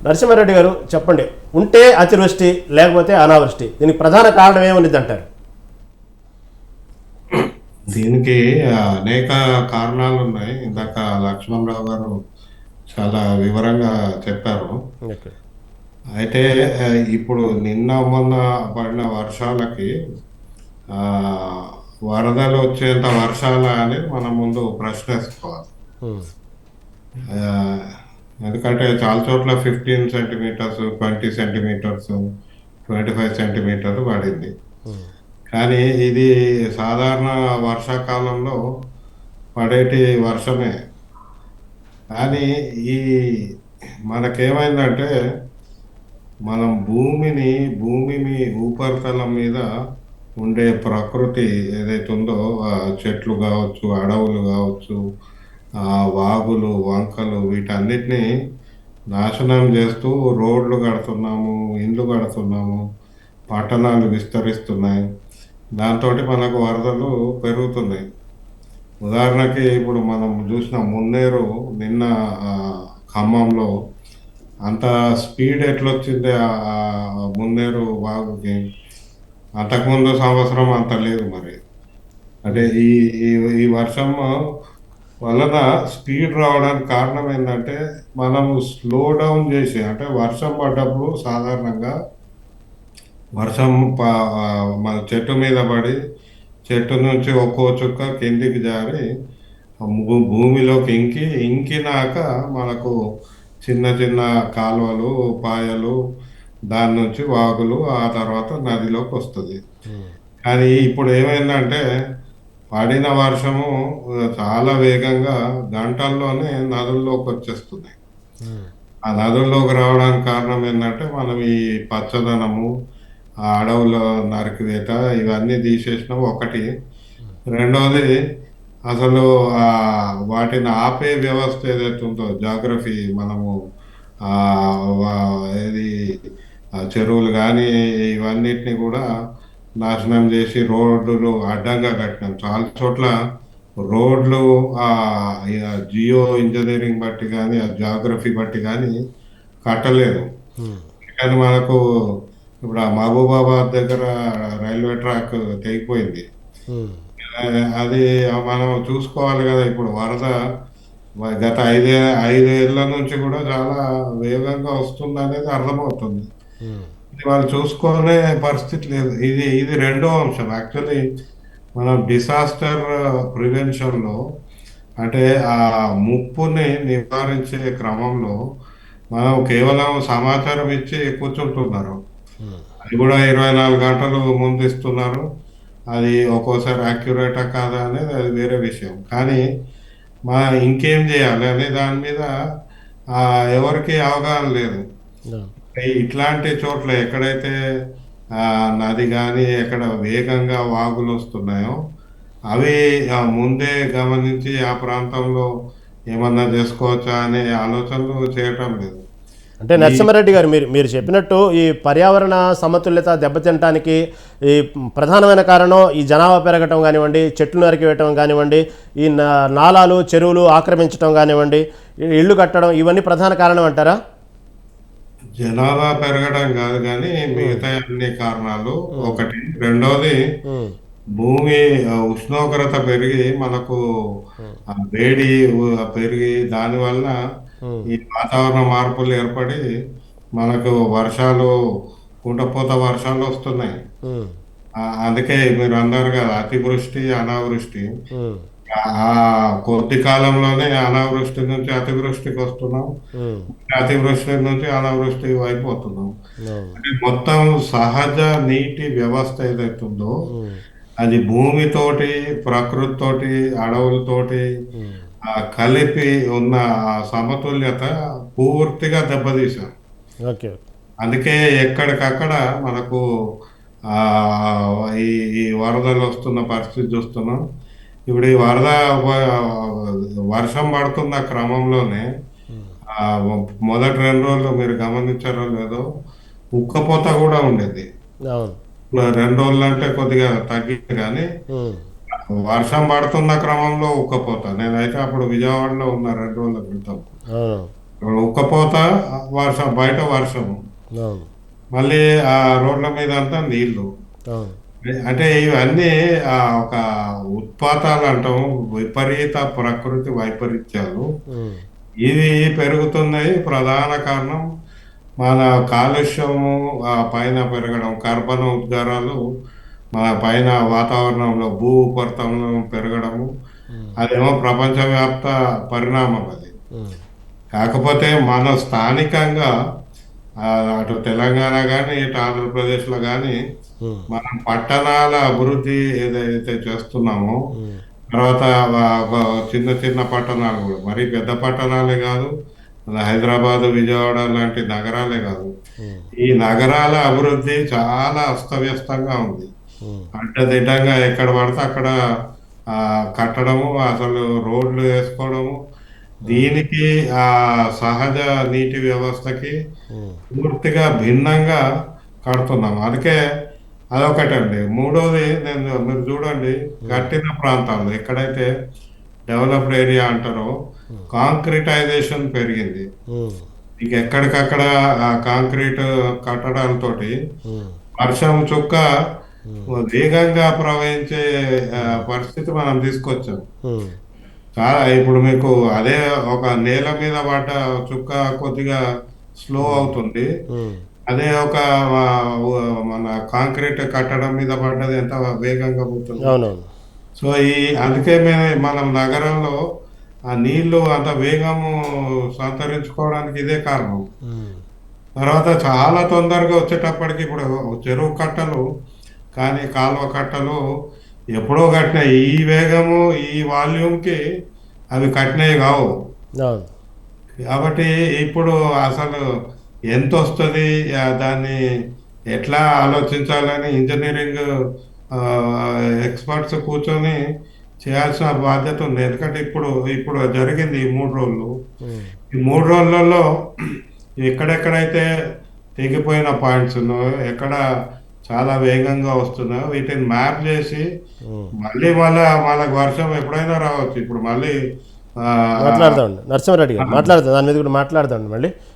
నరసింహారెడ్డి గారు చెప్పండి ఉంటే అతివృష్టి లేకపోతే అనావృష్టి దీనికి ప్రధాన కారణం ఏమనిది అంటారు దీనికి అనేక కారణాలు ఉన్నాయి. ఇందాక లక్ష్మణరావు గారు చాలా వివరంగా చెప్పారు. అయితే ఇప్పుడు నిన్న మొన్న పడిన వర్షాలకి ఆ, వరదలు వచ్చేంత వర్షాల అని మనం ముందు. ఆ, ఎందుకంటే చాలా చోట్ల fifteen centimeters twenty centimeters twenty five centimeters పడింది ఉమ్. కానీ ఇది సాధారణ వర్షాకాలంలో పడేటి వర్షమే కానీ ఈ మనకేమైందంటే మనం భూమిని భూమి మీ ఉపరితలం మీద ఉండే ప్రకృతి ఏదైతే ఉందో ఆ చెట్లు కావచ్చు అడవులు కావచ్చు వాగులు వంకలు వీటన్నిటిని నాశనం చేస్తూ రోడ్లు కడుతున్నాము ఇండ్లు కడుతున్నాము పట్టణాలు విస్తరిస్తున్నాయి. దాంతో మనకు వరదలు పెరుగుతున్నాయి. ఉదాహరణకి ఇప్పుడు మనం చూసిన మున్నేరు నిన్న ఖమ్మంలో అంత స్పీడ్ ఎట్లొచ్చింది ఆ మున్నేరు వాగుకి? అంతకుముందు సంవత్సరం అంత లేదు మరి. అంటే ఈ ఈ ఈ వర్షం వలన స్పీడ్ రావడానికి కారణం ఏంటంటే మనము స్లో డౌన్ చేసి అంటే వర్షం పడ్డప్పుడు సాధారణంగా వర్షం మన చెట్టు మీద పడి చెట్టు నుంచి ఒక్కో చుక్క కిందికి జారి భూమిలోకి ఇంకి ఇంకినాక మనకు చిన్న చిన్న కాలువలు పాయలు దాని నుంచి వాగులు ఆ తర్వాత నదిలోకి వస్తుంది. కానీ ఇప్పుడు ఏమైందంటే పడిన వర్షము చాలా వేగంగా గంటల్లోనే నదుల్లోకి వచ్చేస్తుంది. ఆ నదుల్లోకి రావడానికి కారణం ఏంటంటే మనం ఈ పచ్చదనము ఆ అడవుల నరికివేత ఇవన్నీ తీసేసినాం ఒకటి రెండవది అసలు ఆ వాటిని ఆపే వ్యవస్థ ఏదైతే ఉందో జాగ్రఫీ మనము ఆ చెరువులు కానీ ఇవన్నిటిని కూడా నాశనం చేసి రోడ్లు అడ్డంగా కట్టినాం. చాలా చోట్ల రోడ్లు ఆ జియో ఇంజనీరింగ్ బట్టి కానీ ఆ జాగ్రఫీ బట్టి కానీ కట్టలేదు. కానీ మనకు ఇప్పుడు ఆ మహబూబాబాద్ దగ్గర రైల్వే ట్రాక్ తెగిపోయింది. అది మనం చూసుకోవాలి కదా ఇప్పుడు వరద. గత ఐదే ఐదేళ్ళ నుంచి కూడా చాలా వేగంగా వస్తుంది అనేది అర్థమవుతుంది. వాళ్ళు చూసుకునే పరిస్థితి లేదు. ఇది ఇది రెండో అంశం. యాక్చువల్లీ మనం డిసాస్టర్ ప్రివెన్షన్లో అంటే ఆ ముప్పుని నివారించే క్రమంలో మనం కేవలం సమాచారం ఇచ్చి కూర్చుంటున్నారు. ఉమ్. అది కూడా ఇరవై నాలుగు గంటలు ముందు ఇస్తున్నారు. అది ఒక్కోసారి యాక్యురేటా కాదా అనేది అది వేరే విషయం. కానీ మా ఇంకేం చేయాలి అనే దాని మీద ఆ, ఎవరికి అవగాహన లేదు. ఈ ఇట్లాంటి చోట్ల ఎక్కడైతే నది కానీ ఎక్కడ వేగంగా వాగులు వస్తున్నాయో అవి ముందే గమనించి ఆ ప్రాంతంలో ఏమన్నా చేసుకోవచ్చా అనే ఆలోచనలు చేయటం లేదు. అంటే నరసింహారెడ్డి గారు మీరు మీరు చెప్పినట్టు ఈ పర్యావరణ సమతుల్యత దెబ్బతినటానికి ఈ ప్రధానమైన కారణం ఈ జనాభా పెరగటం కానివ్వండి చెట్లు నరికివేయటం కానివ్వండి ఈ నాలాలు చెరువులు ఆక్రమించడం కానివ్వండి ఇళ్ళు కట్టడం ఇవన్నీ ప్రధాన కారణం అంటారా? జనాభా పెరగడం కాదు కానీ మిగతా అన్ని కారణాలు ఒకటి రెండవది ఉమ్. భూమి ఉష్ణోగ్రత పెరిగి మనకు వేడి పెరిగి దానివల్ల. ఈ వాతావరణ మార్పులు ఏర్పడి మనకు వర్షాలు కుండపోత వర్షాలు వస్తున్నాయి అందుకే మీరు అన్నారు కదా అతివృష్టి అనావృష్టి. ఆ కొద్ది కాలంలోనే అనావృష్టి నుంచి అతివృష్టికి వస్తున్నాం. అతివృష్టి నుంచి అనావృష్టి అయిపోతున్నాం. అంటే మొత్తం సహజ నీటి వ్యవస్థ ఏదైతే ఉందో ఉమ్. అది భూమితోటి ప్రకృతితోటి అడవులతోటి కలిపి ఉన్న ఆ సమతుల్యత పూర్తిగా దెబ్బతీశాం ఓకే అందుకే ఎక్కడికక్కడ మనకు ఆ ఈ ఈ వరదలు వస్తున్న పరిస్థితి చూస్తున్నాం ఇప్పుడు ఈ వరద వర్షం పడుతున్న క్రమంలోనే. ఆ మొదటి రెండు రోజులు మీరు గమనించారో లేదో ఉక్కపోత కూడా ఉండేది. రెండు రోజులు అంటే కొద్దిగా తగ్గింది కానీ ఉమ్. వర్షం పడుతున్న క్రమంలో ఉక్కపోత. నేనైతే అప్పుడు విజయవాడలో ఉన్న రెండు రోజుల క్రితం. ఉక్కపోత వర్షం బయట వర్షం అవును. మళ్ళీ ఆ రోడ్ల మీద అంతా నీళ్ళు. అంటే ఇవన్నీ ఆ, ఒక ఉత్పాతాలు అంటాం విపరీత ప్రకృతి వైపరీత్యాలు. ఉమ్, ఇవి పెరుగుతున్నాయి ప్రధాన కారణం మన కాలుష్యము ఆ పైన పెరగడం. కర్బన ఉద్గారాలు మన పైన వాతావరణంలో భూ ఉపరితలం పెరగడము. అదేమో ప్రపంచవ్యాప్త పరిణామం అది. ఉమ్, కాకపోతే మన స్థానికంగా ఆ, అటు తెలంగాణ కానీ ఇటు ఆంధ్రప్రదేశ్లో కానీ మనం పట్టణాల అభివృద్ధి ఏదైతే చేస్తున్నామో తర్వాత చిన్న చిన్న పట్టణాలు కూడా. మరీ పెద్ద పట్టణాలే కాదు హైదరాబాద్ విజయవాడ లాంటి నగరాలే కాదు. ఈ నగరాల అభివృద్ధి చాలా అస్తవ్యస్తంగా ఉంది. అడ్డదిడ్డంగా ఎక్కడ పడితే అక్కడ కట్టడము అసలు రోడ్లు వేసుకోవడము దీనికి ఆ సహజ నీటి వ్యవస్థకి పూర్తిగా భిన్నంగా కడుతున్నాం అందుకే అదొకటండి. మూడోది నేను మీరు చూడండి కట్టిన ప్రాంతాల్లో ఎక్కడైతే డెవలప్డ్ ఏరియా అంటారో కాంక్రిటైజేషన్ పెరిగింది. ఇక ఎక్కడికక్కడ ఆ కాంక్రీట్ కట్టడాలతోటి ఉమ్, వర్షం చుక్క వేగంగా ప్రవహించే పరిస్థితి మనం తీసుకొచ్చాం. చాలా ఇప్పుడు మీకు అదే ఒక నేల మీద పడ్డ చుక్క కొద్దిగా స్లో అవుతుంది. అదే ఒక మన కాంక్రీట్ కట్టడం మీద పడ్డది ఎంత వేగంగా పోతుంది. అవునవును. సో ఈ అందుకే మేము మనం నగరంలో ఆ నీళ్ళు అంత వేగము సంతరించుకోవడానికి ఇదే కారణం. తర్వాత చాలా తొందరగా వచ్చేటప్పటికి ఇప్పుడు చెరువు కట్టలు కానీ కాలువ కట్టలు ఎప్పుడో కట్టినాయి. ఈ వేగము ఈ వాల్యూమ్కి అవి కట్టినవి కావు. కాబట్టి ఇప్పుడు అసలు ఎంత వస్తుంది దాన్ని ఎట్లా ఆలోచించాలని ఇంజనీరింగ్ ఎక్స్పర్ట్స్ కూర్చొని చేయాల్సిన బాధ్యత ఉంది. ఎందుకంటే ఇప్పుడు ఇప్పుడు జరిగింది ఈ మూడు రోజులు. ఈ మూడు రోజులలో ఎక్కడెక్కడైతే తెగిపోయిన పాయింట్స్ ఉన్నాయో ఎక్కడ చాలా వేగంగా వస్తున్నాయో వీటిని మ్యాప్ చేసి. మళ్ళీ మళ్ళా మనకు వర్షం ఎప్పుడైనా రావచ్చు. ఇప్పుడు మళ్ళీ ఆ, మాట్లాడదామండి. నరసింహారెడ్డి గారు మాట్లాడదాం. దాని మీద కూడా మాట్లాడదామండి మళ్ళీ.